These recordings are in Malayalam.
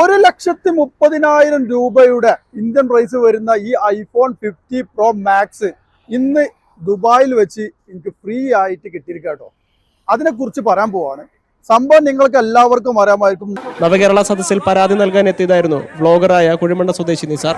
ഒരു ലക്ഷത്തി മുപ്പതിനായിരം രൂപയുടെ ഇന്ത്യൻ പ്രൈസ് വരുന്ന ഈ ഐഫോൺ ഫിഫ്റ്റി പ്രോ മാക്സ് ഇന്ന് ദുബായിൽ വെച്ച് എനിക്ക് ഫ്രീ ആയിട്ട് കിട്ടിയിരിക്കുക കേട്ടോ അതിനെക്കുറിച്ച് പറയാൻ പോവാണ്. സംഭവം നിങ്ങൾക്ക് എല്ലാവർക്കും അറിയാമായിരിക്കും. നവകേരള സദസ്സിൽ പരാതി നൽകാൻ എത്തിയതായിരുന്നു വ്ലോഗറായ കുഴിമണ്ണ സ്വദേശി നിസാർ.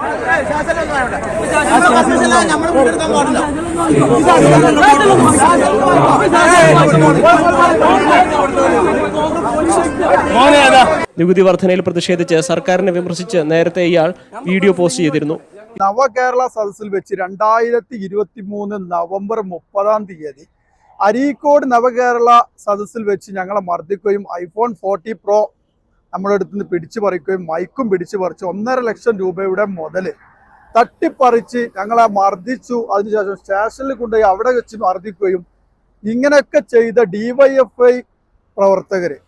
നികുതി വർധനയിൽ പ്രതിഷേധിച്ച് സർക്കാരിനെ വിമർശിച്ച് നേരത്തെ ഇയാൾ വീഡിയോ പോസ്റ്റ് ചെയ്തിരുന്നു. നവകേരള സദസ്സിൽ വെച്ച് രണ്ടായിരത്തി ഇരുപത്തി മൂന്ന് നവംബർ മുപ്പതാം തീയതി അരീക്കോട് നവകേരള സദസ്സിൽ വെച്ച് ഞങ്ങളെ മർദ്ദിക്കുകയും ഐഫോൺ ഫോർട്ടി പ്രോ നമ്മുടെ അടുത്ത് നിന്ന് പിടിച്ചു പറിക്കുകയും മൈക്കും പിടിച്ചു പറിച്ച് ഒന്നര ലക്ഷം രൂപയുടെ മുതൽ തട്ടിപ്പറിച്ച് ഞങ്ങളെ മർദ്ദിച്ചു. അതിനുശേഷം സ്റ്റേഷനിൽ കൊണ്ടുപോയി അവിടെ വെച്ച് മർദ്ദിക്കുകയും ഇങ്ങനെയൊക്കെ ചെയ്ത ഡിവൈഎഫ്ഐ പ്രവർത്തകര്.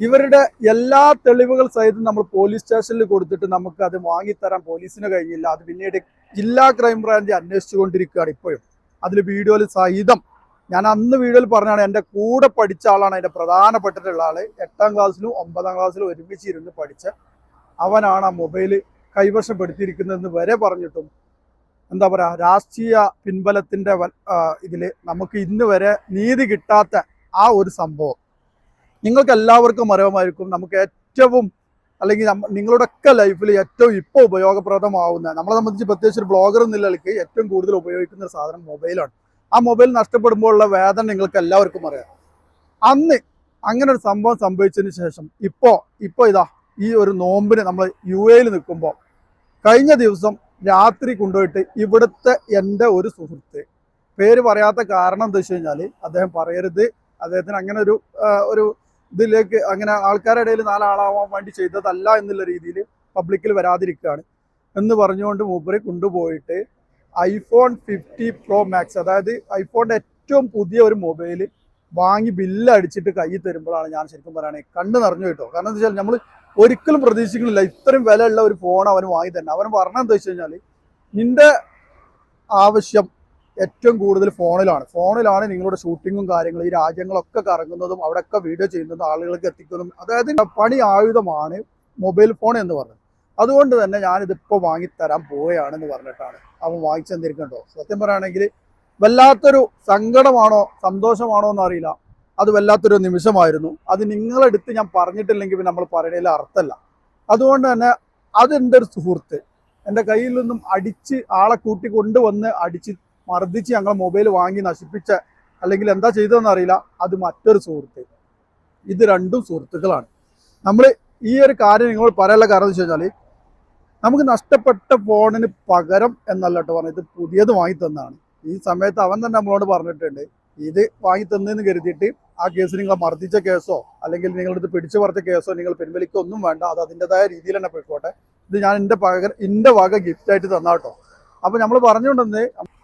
ഇവരുടെ എല്ലാ തെളിവുകൾ സഹിതം നമ്മൾ പോലീസ് സ്റ്റേഷനിൽ കൊടുത്തിട്ട് നമുക്ക് അത് വാങ്ങിത്തരാൻ പോലീസിന് കഴിയില്ല അത് പിന്നീട് ജില്ലാ ക്രൈംബ്രാഞ്ച് അന്വേഷിച്ചുകൊണ്ടിരിക്കുകയാണ് ഇപ്പോഴും. അതിൽ വീഡിയോയിൽ സഹിതം ഞാൻ അന്ന് വീഡിയോയിൽ പറഞ്ഞാണ് എന്റെ കൂടെ പഠിച്ച ആളാണ് അതിന്റെ പ്രധാനപ്പെട്ടിട്ടുള്ള ആൾ. എട്ടാം ക്ലാസ്സിലും ഒമ്പതാം ക്ലാസ്സിലും ഒരുമിച്ച് ഇരുന്ന് പഠിച്ച അവനാണ് ആ മൊബൈൽ കൈവശപ്പെടുത്തിയിരിക്കുന്നതെന്ന് വരെ പറഞ്ഞിട്ടും എന്താ പറയുക രാഷ്ട്രീയ പിൻബലത്തിന്റെ ഇതിൽ നമുക്ക് ഇന്ന് വരെ നീതി കിട്ടാത്ത ആ ഒരു സംഭവം. നിങ്ങൾക്ക് എല്ലാവർക്കും അറിയാമായിരിക്കും നമുക്ക് ഏറ്റവും അല്ലെങ്കിൽ നിങ്ങളുടെ നിങ്ങളുടെയൊക്കെ ലൈഫിൽ ഏറ്റവും ഇപ്പോൾ ഉപയോഗപ്രദമാവുന്ന നമ്മളെ സംബന്ധിച്ച് പ്രത്യേകിച്ച് ഒരു ബ്ലോഗർ നിലയ്ക്ക് ഏറ്റവും കൂടുതൽ ഉപയോഗിക്കുന്ന ഒരു സാധനം മൊബൈലാണ് ആ മൊബൈൽ നഷ്ടപ്പെടുമ്പോഴുള്ള വേദന നിങ്ങൾക്ക് എല്ലാവർക്കും അറിയാം. അന്ന് അങ്ങനെ ഒരു സംഭവം സംഭവിച്ചതിന് ശേഷം ഇപ്പോൾ ഇപ്പോൾ ഇതാ ഈ ഒരു നോമ്പിന് നമ്മൾ യു എയിൽ നിൽക്കുമ്പോൾ കഴിഞ്ഞ ദിവസം രാത്രി കൊണ്ടുപോയിട്ട് ഇവിടുത്തെ എന്റെ ഒരു സുഹൃത്ത് പേര് പറയാത്ത കാരണം എന്താ വെച്ച് കഴിഞ്ഞാൽ അദ്ദേഹം പറയരുത്. അദ്ദേഹത്തിന് അങ്ങനെ ഒരു ഒരു ഇതിലേക്ക് അങ്ങനെ ആൾക്കാരുടെ ഇടയിൽ നാലാളാവാൻ വേണ്ടി ചെയ്തതല്ല എന്നുള്ള രീതിയിൽ പബ്ലിക്കിൽ വരാതിരിക്കുകയാണ്. എന്ന് പറഞ്ഞുകൊണ്ട് മൂപ്പരെ കൊണ്ടുപോയിട്ട് ഐഫോൺ ഫിഫ്റ്റി പ്രോ മാക്സ് അതായത് ഐഫോണിന്റെ ഏറ്റവും പുതിയ ഒരു മൊബൈൽ വാങ്ങി ബില്ല് അടിച്ചിട്ട് കൈ തരുമ്പോഴാണ് ഞാൻ ശരിക്കും പറയുകയാണെങ്കിൽ കണ്ണ് നിറഞ്ഞു കേട്ടോ. കാരണം എന്താ വെച്ചാൽ നമ്മൾ ഒരിക്കലും പ്രതീക്ഷിക്കുന്നില്ല ഇത്രയും വിലയുള്ള ഒരു ഫോൺ അവന് വാങ്ങി തന്നെ അവൻ പറഞ്ഞെന്താ വെച്ച് കഴിഞ്ഞാൽ നിന്റെ ആവശ്യം ഏറ്റവും കൂടുതൽ ഫോണിലാണ്. ഫോണിലാണ് നിങ്ങളുടെ ഷൂട്ടിങ്ങും കാര്യങ്ങളും ഈ രാജ്യങ്ങളൊക്കെ കറങ്ങുന്നതും അവിടെയൊക്കെ വീഡിയോ ചെയ്യുന്നതും ആളുകൾക്ക് എത്തിക്കുന്നതും. അതായത് പണി ആയുധമാണ് മൊബൈൽ ഫോൺ എന്ന് പറഞ്ഞത്. അതുകൊണ്ട് തന്നെ ഞാനിതിപ്പോൾ വാങ്ങിത്തരാൻ പോവുകയാണെന്ന് പറഞ്ഞിട്ടാണ് അവൻ വാങ്ങിച്ചു തന്നിരിക്കണ്ടോ സത്യം പറയുകയാണെങ്കിൽ വല്ലാത്തൊരു സങ്കടമാണോ സന്തോഷമാണോ എന്നറിയില്ല. അത് വല്ലാത്തൊരു നിമിഷമായിരുന്നു. അത് നിങ്ങളെടുത്ത് ഞാൻ പറഞ്ഞിട്ടില്ലെങ്കിൽ നമ്മൾ പറയണതിൽ അർത്ഥമല്ല. അതുകൊണ്ട് തന്നെ അതെന്റെ ഒരു സുഹൃത്ത് എന്റെ കയ്യിൽ നിന്നും അടിച്ച് ആളെ കൂട്ടി കൊണ്ടുവന്ന് അടിച്ച് മർദ്ദിച്ച് ഞങ്ങൾ മൊബൈൽ വാങ്ങി നശിപ്പിച്ച അല്ലെങ്കിൽ എന്താ ചെയ്തതെന്ന് അറിയില്ല. അത് മറ്റൊരു സുഹൃത്ത്. ഇത് രണ്ടും സുഹൃത്തുക്കളാണ്. നമ്മൾ ഈ ഒരു കാര്യം നിങ്ങൾ പറയാനുള്ള കാരണം എന്ന് വെച്ച് നമുക്ക് നഷ്ടപ്പെട്ട ഫോണിന് പകരം എന്നല്ല കേട്ടോ പറഞ്ഞത്. പുതിയത് വാങ്ങി തന്നാണ് ഈ സമയത്ത് അവൻ തന്നെ നമ്മളോട് പറഞ്ഞിട്ടുണ്ട്. ഇത് വാങ്ങി തന്നെന്ന് കരുതിയിട്ട് ആ കേസ് നിങ്ങൾ മർദ്ദിച്ച കേസോ അല്ലെങ്കിൽ നിങ്ങളടുത്ത് പിടിച്ചു പറിച്ച കേസോ നിങ്ങൾ പിൻവലിക്കൊന്നും വേണ്ട. അത് അതിന്റെതായ രീതിയിൽ തന്നെ പോയിക്കോട്ടെ. ഇത് ഞാൻ എന്റെ പകരം എന്റെ വക ഗിഫ്റ്റായിട്ട് തന്നാട്ടോ അപ്പോൾ നമ്മൾ പറഞ്ഞുകൊണ്ടെന്ന്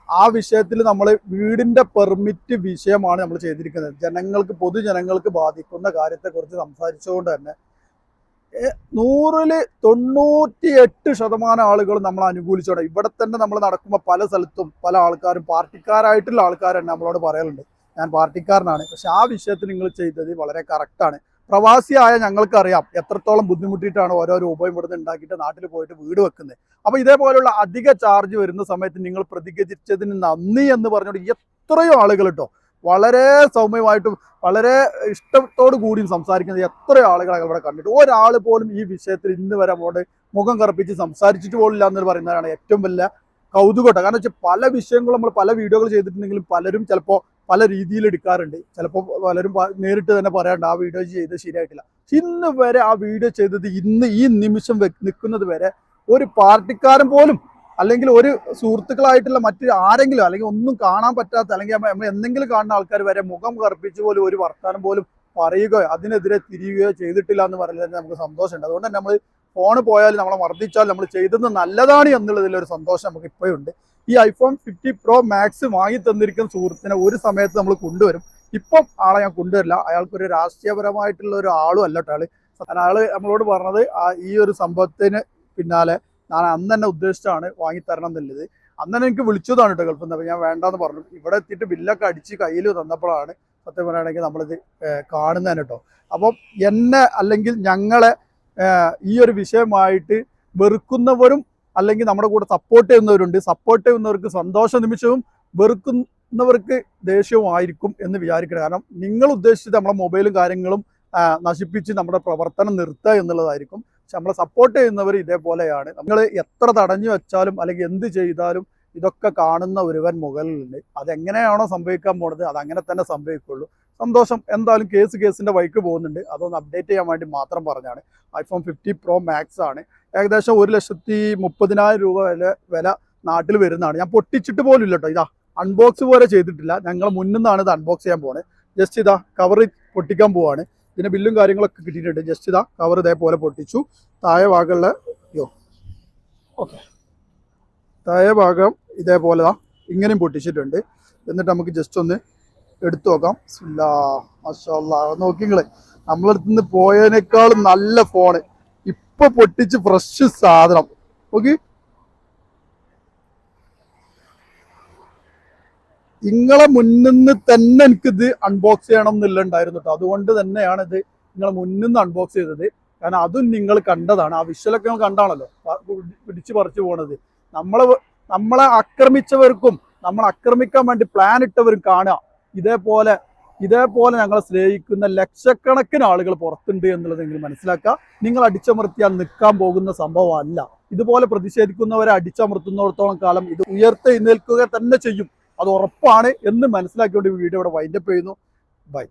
ആ വിഷയത്തിൽ നമ്മൾ വീടിന്റെ പെർമിറ്റ് വിഷയമാണ് നമ്മൾ ചെയ്തിരിക്കുന്നത്. ജനങ്ങൾക്ക് പൊതുജനങ്ങൾക്ക് ബാധിക്കുന്ന കാര്യത്തെക്കുറിച്ച് സംസാരിച്ചുകൊണ്ട് തന്നെ നൂറിൽ തൊണ്ണൂറ്റി എട്ട് ശതമാനം ആളുകൾ നമ്മൾ അനുകൂലിച്ചോടെ ഇവിടെ തന്നെ നമ്മൾ നടക്കുമ്പോൾ പല സ്ഥലത്തും പല ആൾക്കാരും പാർട്ടിക്കാരായിട്ടുള്ള ആൾക്കാർ തന്നെ നമ്മളോട് പറയലുണ്ട് ഞാൻ പാർട്ടിക്കാരനാണ്. പക്ഷെ ആ വിഷയത്തിൽ നിങ്ങൾ ചെയ്തത് വളരെ കറക്റ്റാണ് പ്രവാസിയായ ഞങ്ങൾക്കറിയാം എത്രത്തോളം ബുദ്ധിമുട്ടിയിട്ടാണ് ഓരോ രൂപയും ഇവിടുന്ന് ഉണ്ടാക്കിയിട്ട് നാട്ടിൽ പോയിട്ട് വീട് വെക്കുന്നത്. അപ്പോൾ ഇതേപോലുള്ള അധിക ചാർജ് വരുന്ന സമയത്ത് നിങ്ങൾ പ്രതികരിച്ചതിന് നന്ദി എന്ന് പറഞ്ഞുകൊണ്ട് എത്രയോ ആളുകൾ കേട്ടോ വളരെ സൗമ്യമായിട്ടും വളരെ ഇഷ്ടത്തോടു കൂടിയും സംസാരിക്കുന്നത് എത്രയോ ആളുകളെ ഇവിടെ കണ്ടിട്ട്. ഒരാൾ പോലും ഈ വിഷയത്തിൽ ഇന്ന് വരെ അങ്ങോട്ട് മുഖം കറുപ്പിച്ച് സംസാരിച്ചിട്ട് പോലില്ല എന്ന് പറയുന്നതാണ് ഏറ്റവും വലിയ കൗതുകട്ടോ കാരണം വെച്ചാൽ പല വിഷയങ്ങളും നമ്മൾ പല വീഡിയോകൾ ചെയ്തിട്ടുണ്ടെങ്കിലും പലരും ചിലപ്പോൾ പല രീതിയിൽ എടുക്കാറുണ്ട്. ചിലപ്പോൾ പലരും നേരിട്ട് തന്നെ പറയാറുണ്ട് ആ വീഡിയോ ചെയ്ത് ശരിയായിട്ടില്ല. ഇന്ന് വരെ ആ വീഡിയോ ചെയ്തത് ഇന്ന് ഈ നിമിഷം നിൽക്കുന്നത് വരെ ഒരു പാർട്ടിക്കാരൻ പോലും അല്ലെങ്കിൽ ഒരു സുഹൃത്തുക്കളായിട്ടുള്ള മറ്റു ആരെങ്കിലും അല്ലെങ്കിൽ ഒന്നും കാണാൻ പറ്റാത്ത അല്ലെങ്കിൽ നമ്മൾ എന്തെങ്കിലും കാണുന്ന ആൾക്കാർ വരെ മുഖം കറുപ്പിച്ച് പോലും ഒരു വർത്തമാനം പോലും പറയുകയോ അതിനെതിരെ തിരിയുകയോ ചെയ്തിട്ടില്ല എന്ന് പറയുന്നത് നമുക്ക് സന്തോഷമുണ്ട്. അതുകൊണ്ട് തന്നെ നമ്മൾ ഫോണ് പോയാൽ നമ്മളെ മർദ്ദിച്ചാൽ നമ്മൾ ചെയ്തത് നല്ലതാണ് എന്നുള്ളതിലൊരു സന്തോഷം നമുക്ക് ഇപ്പോഴുണ്ട് ഈ ഐഫോൺ ഫിഫ്റ്റി പ്രോ മാക്സ് വാങ്ങി തന്നിരിക്കുന്ന സുഹൃത്തിനെ ഒരു സമയത്ത് നമ്മൾ കൊണ്ടുവരും. ഇപ്പം ആളെ ഞാൻ കൊണ്ടുവരില്ല. അയാൾക്കൊരു രാഷ്ട്രീയപരമായിട്ടുള്ള ഒരു ആളും അല്ല ആൾ. അയാൾ നമ്മളോട് പറഞ്ഞത് ഈ ഒരു സംഭവത്തിന് പിന്നാലെ ഞാൻ അന്ന് തന്നെ ഉദ്ദേശിച്ചാണ് വാങ്ങിത്തരണം എന്നുള്ളത്. അന്ന് തന്നെ എനിക്ക് വിളിച്ചതാണ് കേട്ടോ ഗൾഫിൽ നിന്ന്. ഞാൻ വേണ്ടാന്ന് പറഞ്ഞു. ഇവിടെ എത്തിയിട്ട് ബില്ലൊക്കെ അടിച്ച് കയ്യിൽ തന്നപ്പോഴാണ് സത്യം പറയുകയാണെങ്കിൽ നമ്മളിത് കാണുന്നതന്നെ കേട്ടോ. അപ്പം എന്നെ അല്ലെങ്കിൽ ഞങ്ങളെ ഈ ഒരു വിഷയമായിട്ട് വെറുക്കുന്നവരും അല്ലെങ്കിൽ നമ്മുടെ കൂടെ സപ്പോർട്ട് ചെയ്യുന്നവരുണ്ട്. സപ്പോർട്ട് ചെയ്യുന്നവർക്ക് സന്തോഷ നിമിഷവും വെറുക്കുന്നവർക്ക് ദേഷ്യവും ആയിരിക്കും എന്ന് വിചാരിക്കണം കാരണം നിങ്ങൾ ഉദ്ദേശിച്ചത് നമ്മുടെ മൊബൈലും കാര്യങ്ങളും നശിപ്പിച്ച് നമ്മുടെ പ്രവർത്തനം നിർത്തുക എന്നുള്ളതായിരിക്കും. പക്ഷെ നമ്മളെ സപ്പോർട്ട് ചെയ്യുന്നവർ ഇതേപോലെയാണ്. നിങ്ങൾ എത്ര തടഞ്ഞു വെച്ചാലും അല്ലെങ്കിൽ എന്ത് ചെയ്താലും ഇതൊക്കെ കാണുന്ന ഒരുവൻ മുകളിലുണ്ട്. അതെങ്ങനെയാണോ സംഭവിക്കാൻ പോണത് അതങ്ങനെ തന്നെ സംഭവിക്കുള്ളൂ. സന്തോഷം. എന്തായാലും കേസ് കേസിന്റെ വഴിക്ക് പോകുന്നുണ്ട്. അതൊന്ന് അപ്ഡേറ്റ് ചെയ്യാൻ വേണ്ടി മാത്രം പറഞ്ഞാണ്. ഐഫോൺ ഫിഫ്റ്റി പ്രോ മാക്സ് ആണ്. ഏകദേശം ഒരു ലക്ഷത്തി മുപ്പതിനായിരം രൂപ വില വില നാട്ടിൽ വരുന്നതാണ്. ഞാൻ പൊട്ടിച്ചിട്ട് പോലും ഇല്ല കേട്ടോ ഇതാ അൺബോക്സ് പോലെ ചെയ്തിട്ടില്ല. ഞങ്ങൾ മുന്നിൽ നിന്നാണ് ഇത് അൺബോക്സ് ചെയ്യാൻ പോകുന്നത് ജസ്റ്റ് ഇതാ കവർ പൊട്ടിക്കാൻ പോവാണ്. ഇതിന് ബില്ലും കാര്യങ്ങളൊക്കെ കിട്ടിയിട്ടുണ്ട്. ജസ്റ്റ് ഇതാ കവർ ഇതേപോലെ പൊട്ടിച്ചു. താഴെ ഭാഗമുള്ള യോ ഓക്കെ താഴെ ഭാഗം ഇതേപോലെ ഇങ്ങനെയും പൊട്ടിച്ചിട്ടുണ്ട്. എന്നിട്ട് നമുക്ക് ജസ്റ്റ് ഒന്ന് എടുത്തു നോക്കാം. മഷാല്ലാ. മാഷാ അല്ലാ. നോക്കി നിങ്ങൾ നമ്മളടുത്ത് നിന്ന് പോയതിനേക്കാളും നല്ല ഫോണ് ഇപ്പൊ പൊട്ടിച്ച് ഫ്രഷ് സാധനം. ഓക്കെ നിങ്ങളെ മുന്നിൽ നിന്ന് തന്നെ എനിക്കിത് അൺബോക്സ് ചെയ്യണം എന്നില്ല ഉണ്ടായിരുന്നു കേട്ടോ അതുകൊണ്ട് തന്നെയാണ് ഇത് നിങ്ങളെ മുന്നിൽ നിന്ന് അൺബോക്സ് ചെയ്തത്. കാരണം അതും നിങ്ങൾ കണ്ടതാണ്. ആ വിഷ്വലൊക്കെ നിങ്ങൾ കണ്ടാണല്ലോ. പിടിച്ച് പറിച്ചു പോണത്. നമ്മളെ നമ്മളെ ആക്രമിച്ചവർക്കും നമ്മൾ ആക്രമിക്കാൻ വേണ്ടി പ്ലാൻ ഇട്ടവരും കാണുക. ഇതേപോലെ ഇതേപോലെ ഞങ്ങളെ സ്നേഹിക്കുന്ന ലക്ഷക്കണക്കിന് ആളുകൾ പുറത്തുണ്ട് എന്നുള്ളത് നിങ്ങൾ മനസ്സിലാക്കുക. നിങ്ങൾ അടിച്ചമർത്തിയാൽ നിൽക്കാൻ പോകുന്ന സംഭവമല്ല. ഇതുപോലെ പ്രതിഷേധിക്കുന്നവരെ അടിച്ചമർത്തുന്നിടത്തോളം കാലം ഇത് ഉയർത്തെഴുന്നേൽക്കുക തന്നെ ചെയ്യും. അത് ഉറപ്പാണ് എന്ന് മനസ്സിലാക്കിക്കൊണ്ട് വീഡിയോ ഇവിടെ വൈൻഡപ്പ് ചെയ്യുന്നു. ബൈ